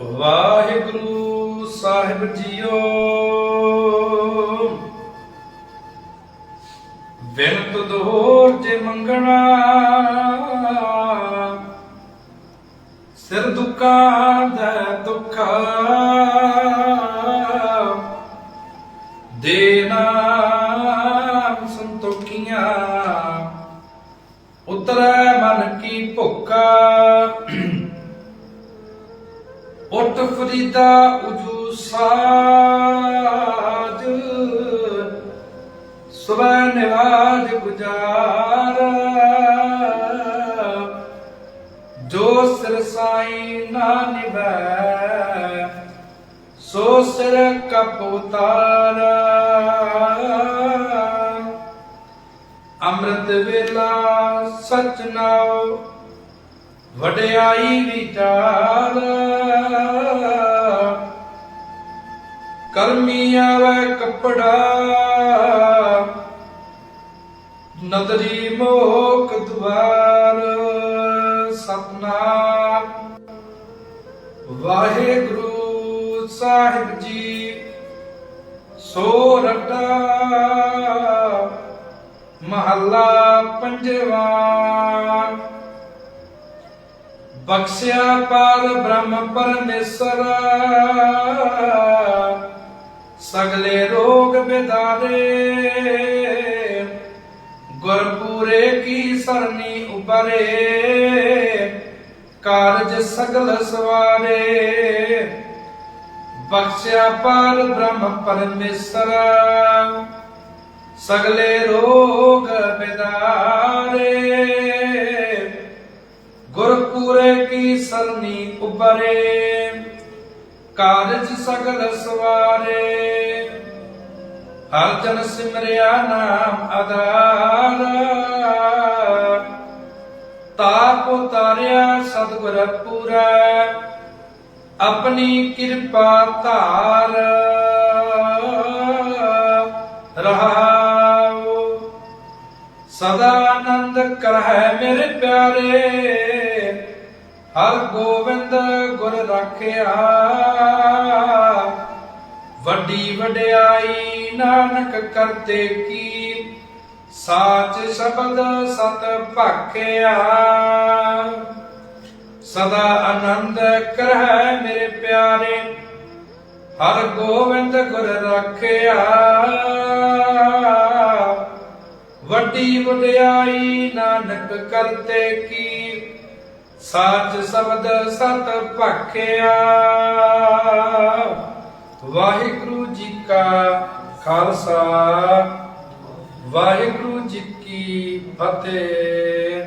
ਵਾਹਿਗੁਰੂ ਸਾਹਿਬ JIO. ਬਿਨਤ ਦੋਰ ਜੇ ਮੰਗਣਾ, ਸਿਰ ਦੁੱਖਾਂ ਦਾ ਦੁੱਖ ਦੇਨਾ ਸੰਤੋਖੀਆਂ, ਉਤਰੈ ਮਨ ਕੀ ਭੁੱਖਾ। ਉਠ ਫਰੀਦਾ ਉਜੂ ਸਾਜ ਸੁਬਹ ਨਿਵਾਜ ਗੁਜਾਰ। ਜੋ ਸਿਰ ਸਾਈ ਨਾ ਨਿਭੈ, ਸੋ ਸਿਰ ਕਪ ਉਤਾਰ। ਅੰਮ੍ਰਿਤ ਵੇਲਾ ਸਚ ਨਾਉ ਵਡਿਆਈ ਵਿਚਾਰ ਕਰਮੀ ਆਵੇ ਕਪੜਾ। ਨਦਰੀ ਮੋਕ ਦੁਆਰ ਸਤਨਾਮ। ਵਾਹਿਗੁਰੂ ਸਾਹਿਬ ਜੀ, ਸੋ ਰਟਾ ਮਹੱਲਾ ਪੰਜਵਾਂ। ਬਖਸ਼ਿਆ ਪਾਰ ਬ੍ਰਹਮ ਪਰਮੇਸ਼ਰ। ਸਗਲੇ ਰੋਗ ਬਿਦਾਰੇ। ਗੁਰਪੂਰੇ ਕੀ ਸਰਨੀ ਉਪਰੇ। ਕਾਰਜ ਸਗਲ ਸਵਾਰੇ। ਬਖਸ਼ਿਆ ਪਾਰ ਬ੍ਰਹਮ ਪਰਮੇਸ਼ਰ। ਸਗਲੇ ਰੋਗ ਪੂਰੇ ਕੀ ਸਰਨੀ ਉਬਰੇ ਕਾਰਜ ਸਗਲ ਸਵਾਰੇ। ਹਰ ਜਨ ਸਿਮਰਿਆ ਨਾਮ ਆਧਾਰ। ਤਾਪ ਉਤਾਰਿਆ ਸਤਿਗੁਰ ਪੂਰਾ, ਆਪਣੀ ਕਿਰਪਾ ਧਾਰ। ਰਹਾਉ, ਸਦਾ ਆਨੰਦ ਕਰਹਿ ਮੇਰੇ ਪਿਆਰੇ। ਹਰ ਗੋਬਿੰਦ ਗੁਰ ਰੱਖਿਆ। ਵੱਡੀ ਵਡਿਆਈ ਨਾਨਕ ਕਰਤੇ ਕੀ। ਸਾਚ ਸ਼ਬਦ ਸਤ ਭਾਖਿਆ। ਸਦਾ ਆਨੰਦ ਕਰਹਿ ਮੇਰੇ ਪਿਆਰੇ। ਹਰ ਗੋਬਿੰਦ ਗੁਰ ਰਾਖਿਆ। ਵੱਡੀ ਵਡਿਆਈ ਨਾਨਕ ਕਰਤੇ ਕੀ। ਸਾਚ ਸ਼ਬਦ ਸਤ ਭਖਿਆ। ਵਾਹਿਗੁਰੂ ਜੀ ਕਾ ਖਾਲਸਾ। ਵਾਹਿਗੁਰੂ ਜੀ ਕੀ ਫਤਿਹ।